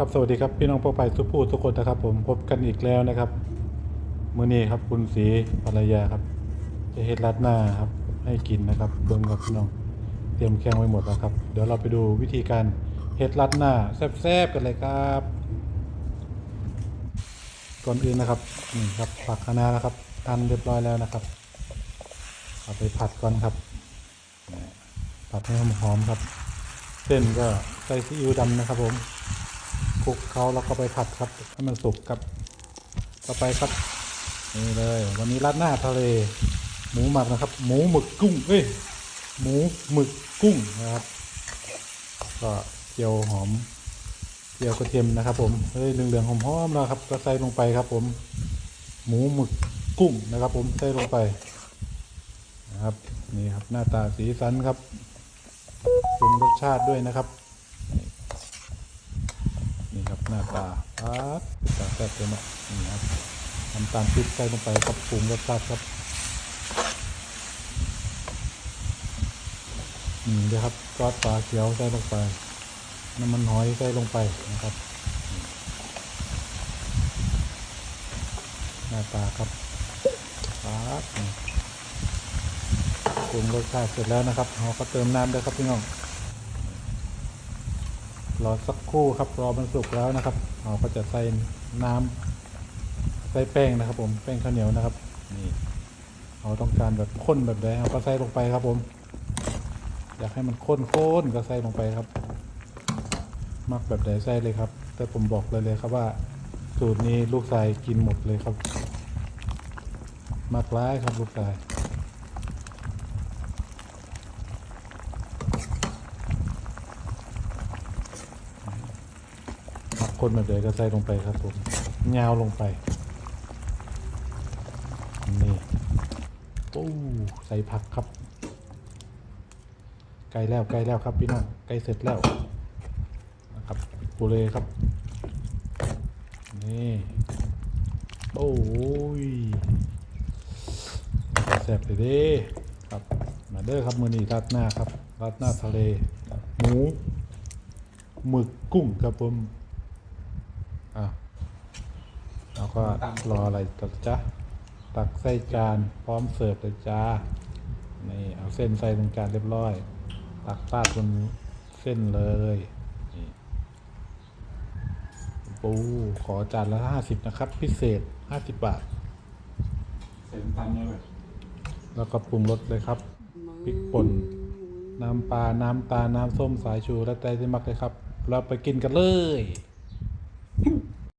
ครับสวัสดีครับพี่น้องพ่อไปทุกผู้ทุกคนนะครับ ผมพบกันอีกแล้วนะครับมื้อนี้ครับคุณศรีภรรยาครับ จะเฮ็ดรัดหน้าครับ ให้กินนะครับเบิ่งกับพี่น้องเตรียมแข้งไว้หมดแล้วครับ เดี๋ยวเราไปดูวิธีการเฮ็ดรัดหน้าแซ่บๆกันเลยครับ ก่อนอื่นนะครับนี่ครับผักคะน้านะครับหั่นเรียบร้อยแล้วนะครับเอาไปผัดก่อนครับผัดให้หอมๆครับ เส้นก็ใส่ซีอิ๊วดำนะครับผม ลุกเขาแล้วก็ไปผัดครับให้มันสุกครับต่อไปครับนี่เลย วันนี้ราดหน้าทะเล หมูหมักนะครับ หมูหมึกกุ้งเอ้ยหมูหมึกกุ้งนะครับ ก็เจียวหอมเจียวกระเทียมนะครับ ผมเฮ้ยเหลืองๆหอมๆแล้วครับ ก็ใส่ลงไปครับ ผม หมูหมึกกุ้งนะครับ ผมใส่ลงไปนะครับนี่ครับหน้าตาสีสันครับปรุงรสชาติด้วยนะครับนี่ครับ หน้าตาครับตาแซ่บเลยเนาะนี่ครับน้ำตาลพริกใส่ลงไปครับปรุงรสชาติครับนี่เดี๋ยวครับซอสปลาเขียวใส่ลงไป น้ำมันหอยใส่ลงไปนะครับ หน้าตาครับครับปรุงรสชาติเสร็จแล้วนะครับเราก็เติมน้ำด้วยครับพี่น้อง รอสักครู่ครับรอมันสุกแล้วนะครับเราก็จะใส่น้ำใส่แป้งนะครับผมแป้งข้าวเหนียวนะครับนี่เราต้องการแบบข้นแบบไหนเราก็ใส่ลงไปครับผม อยากให้มันข้นข้นก็ใส่ลงไปครับ มักแบบไหนใส่เลยครับ แต่ผมบอกเลยเลยครับว่า สูตรนี้ลูกชายกินหมดเลยครับ มากร้ายครับลูกชาย คนแบบเดียวก็ใส่ลงไปครับผมยาลงไป นี่ปู้ใส่ผักครับใกล้แล้วใกล้แล้วครับพี่น้องใกล้เสร็จแล้วนะครับปูเลยครับ นี่ โอ้ยแซ่บเลยเด้ครับ มาเด้อครับมือนี้ราดหน้าครับราดหน้าทะเล หมูหมึกกุ้งครับผม แล้วก็รออะไรต่อจ๊ะตักใส่จานพร้อมเสิร์ฟเลยจ้านี่เอาเส้นใส่ลงจานเรียบร้อย ตักราดบนเส้นเลยนี่ปูขอจานละห้าสิบนะครับ พิเศษห้าสิบบาทเต็มพันเลยแล้วก็ปรุงรสเลยครับพริกป่นน้ำปลา น้ำตาลน้ำส้มสายชู และแต่ที่มักเลยครับ เราไปกินกันเลย